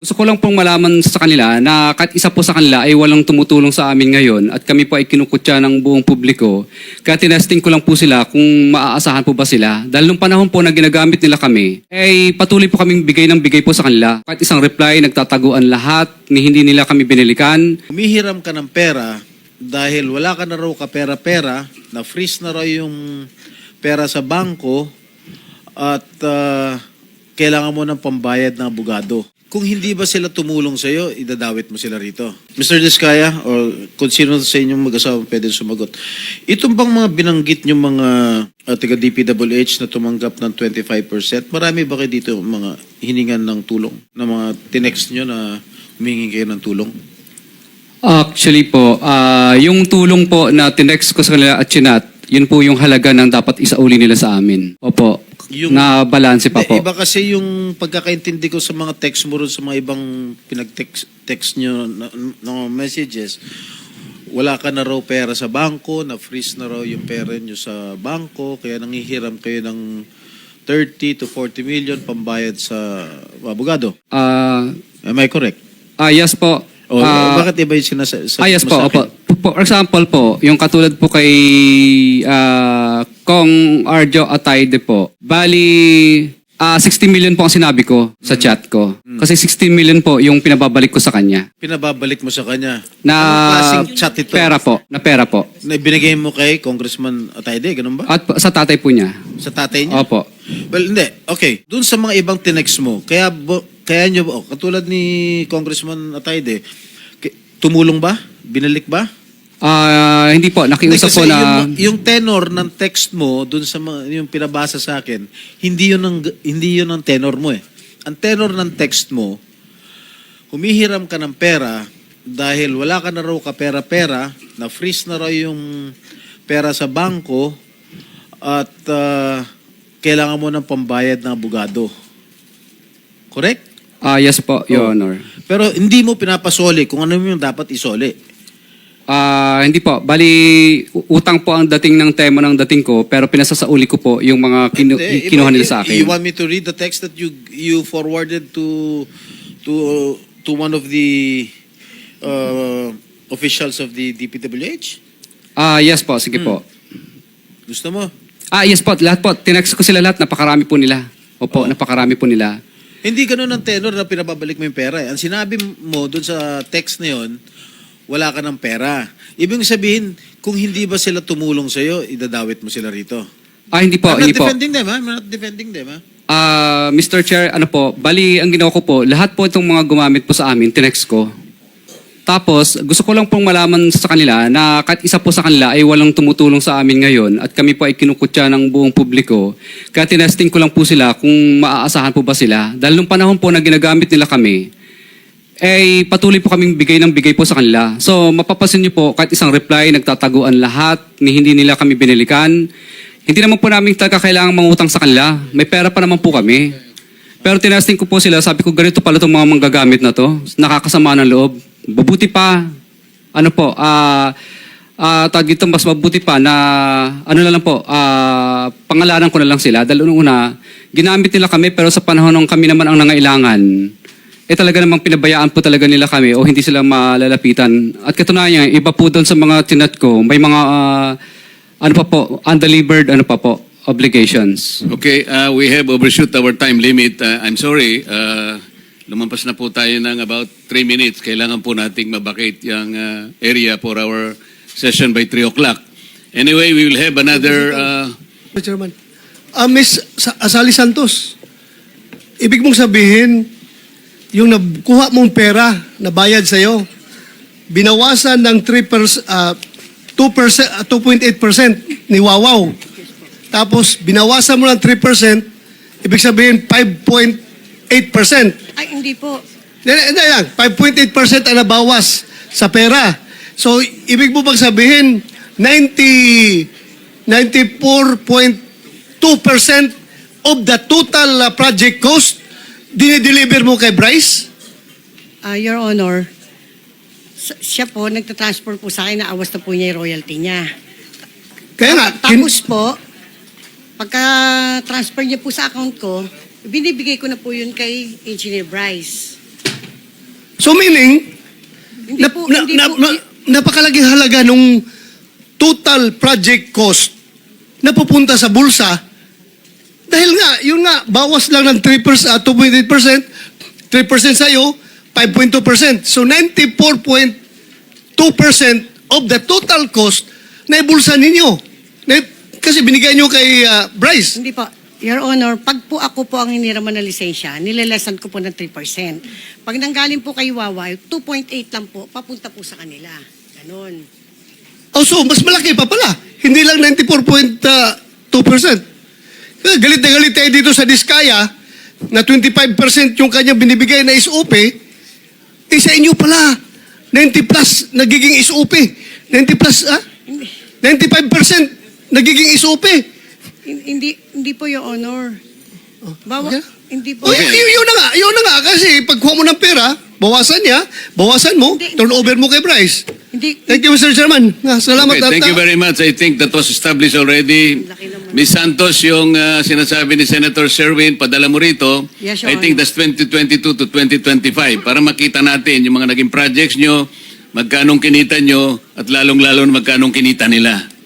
Gusto ko lang pong malaman sa kanila na kahit isa po sa kanila ay walang tumutulong sa amin ngayon at kami po ay kinukutya ng buong publiko. Kaya tinesting ko lang po sila kung maaasahan po ba sila. Dahil nung panahon po na ginagamit nila kami, ay patuloy po kaming bigay ng bigay po sa kanila. Kahit isang reply, nagtataguan lahat, ni hindi nila kami binilikan. Humihiram ka ng pera dahil wala ka na raw ka pera-pera, na-freeze na raw yung pera sa bangko at ah, kailangan mo ng pambayad ng abogado. Kung hindi ba sila tumulong sa iyo, idadawit mo sila rito. Mr. Diskaya, or kung sino sa inyong mag-asawa pwede sumagot. Itong bang mga binanggit yung mga uh, taga DPWH na tumanggap ng 25%, marami ba kayo dito mga hiningan ng tulong? Na mga tinext nyo na humingi kayo ng tulong? Actually po, ah, yung tulong po na tinext ko sa kanila at chinat, yun po yung halaga ng dapat isauli nila sa amin. Opo, Yung- na balanse pa po. Iba kasi yung pagkakaintindi ko sa mga text mo ron sa mga ibang pinag-text text nyo na, na messages, wala ka na raw pera sa bangko, na-freeze na raw yung pera nyo sa bangko, kaya nangihiram kayo ng 30 to 40 million pambayad sa abogado. Ah, Am I correct? ah, yes po. O Ah, bakit iba yung sinasa- sa Ah, yes mo po, sa opo. For example po, yung katulad po kay ah, Kong Arjo Atayde po, bali ah 60 million po ang sinabi ko sa Hmm. chat ko. Kasi 60 million po yung pinababalik ko sa kanya. Pinababalik mo sa kanya. Na Anong klaseng chat ito? pera po, na pera po. Na binigay mo kay Congressman Atayde, ganun ba? At po- sa tatay po niya. Sa tatay niya? Opo. Well, hindi. Okay. Doon sa mga ibang tinext mo, kaya, bo- kaya nyo, oh, katulad ni Congressman Atayde, ki- tumulong ba? Binalik ba? Ah, hindi po, nakiusap po kasi na Yung, yung tenor ng text mo, doon sa mga, yung pinabasa sa akin, hindi yun, ang, hindi yun ang tenor mo eh. Ang tenor ng text mo, humihiram ka ng pera dahil wala ka na raw ka pera-pera, na-freeze na raw yung pera sa bangko at ah, kailangan mo ng pambayad ng abogado. Correct? Ah, yes po, Your Oh. Honor. Pero hindi mo pinapasoli kung ano yung dapat isoli. Ah, hindi po. Bali, utang po ang dating ng tema ng dating ko, pero pinasasauli ko po yung mga kinu- Hindi, kinuha nila sa akin. You want me to read the text that you you forwarded to to to one of the uh, officials of the DPWH? Ah, yes po, sige po. Gusto mo? Ah, yes po, lahat po. Tinext ko sila lahat, napakarami po nila. Opo, napakarami po nila. Hindi ganun ang tenor na pinababalik mo yung pera. eh. Ang sinabi mo doon sa text na yon, wala ka ng pera. Ibig sabihin, kung hindi ba sila tumulong sa'yo, idadawit mo sila rito. Ah, hindi po, I'm not hindi po. defending them, ha? I'm not defending them, ha? Ah, Mr. Chair, ano po, bali ang ginawa ko po, lahat po itong mga gumamit po sa amin, tinext ko. Tapos, gusto ko lang pong malaman sa kanila na kahit isa po sa kanila ay walang tumutulong sa amin ngayon at kami po ay kinukutya ng buong publiko. Kaya tinesting ko lang po sila kung maaasahan po ba sila. Dahil nung panahon po na ginagamit nila kami, eh patuloy po kaming bigay ng bigay po sa kanila. So mapapasin niyo po, kahit isang reply, nagtataguan lahat, ni hindi nila kami binilikan. Hindi naman po namin talaga kailangan mangutang sa kanila. May pera pa naman po kami. Pero tinasting ko po sila, sabi ko ganito pala itong mga manggagamit na to. Nakakasama ng loob. Mabuti pa, ano po, ah, ah, tawag dito, mas mabuti pa na, ano na lang po, ah, pangalanan ko na lang sila. Dahil una, ginamit nila kami, pero sa panahon nung kami naman ang nangailangan, eh talaga namang pinabayaan po talaga nila kami o hindi sila malalapitan. At katunayan, iba po doon sa mga tinat ko, may mga, ah, ano pa po, undelivered, ano pa po, obligations. Okay, uh, we have overshoot our time limit. Uh, I'm sorry, uh, lumampas na po tayo ng about 3 minutes. Kailangan po nating mabakate yung uh, area for our session by 3 o'clock. Anyway, we will have another... Uh, Mr. Chairman. Miss Sa- Asali Santos, ibig mong sabihin, yung nakuha mong pera na bayad sa'yo, binawasan ng 3%, ah, 2%, ah, 2.8% ni Wawaw. Tapos, binawasan mo ng 3%, ibig sabihin 5.8%. Ay, hindi po. Hindi, hindi lang. 5.8% ang nabawas sa pera. So, ibig mo bang sabihin, 90, 94.2% of the total uh, project cost, dinideliver mo kay Bryce? Ah, Your Honor, s- siya po, nagtatransfer po sa akin na awas na po niya yung royalty niya. Kaya nga, kin- Tapos po, pagka transfer niya po sa account ko, binibigay ko na po yun kay Engineer Bryce. So meaning, Hindi po, na, hindi na, po, na- napakalaking halaga nung total project cost na pupunta sa bulsa yun nga, bawas lang ng 3%, uh, 2.8%, 3% sa'yo, 5.2%. So 94.2% of the total cost na ibulsa ninyo. Na, kasi binigay nyo kay uh, Bryce. hindi po. Your Honor, pag po ako po ang hiniraman ng lisensya, nilelesan ko po ng 3%. Pag nanggaling po kay Wawa, 2.8 lang po, papunta po sa kanila. Ganon. Oh, so mas malaki pa pala. Hindi lang 94.2%. Kaya galit na galit tayo dito sa Diskaya na 25% yung kanya binibigay na SOP, eh sa inyo pala, 90 plus nagiging SOP. 90 plus, ah? 95% nagiging SOP. Hin- Hindi, hindi po, Your Honor. Bawa, okay. hindi po. Oh, y- y- yun na nga, yun na nga. Kasi pagkuha mo ng pera, bawasan niya, bawasan mo, Hindi. turnover mo kay Bryce. Hindi, Thank you, Mr. Chairman. Ah, Salamat. Okay, thank you ah, very much. I think that was established already. Ms. Santos, yung uh, sinasabi ni Senator Sherwin, padala mo rito. Yes, Your I think that's 2022 to 2025 para makita natin yung mga naging projects nyo, magkanong kinita nyo, at lalong-lalo na magkanong kinita nila.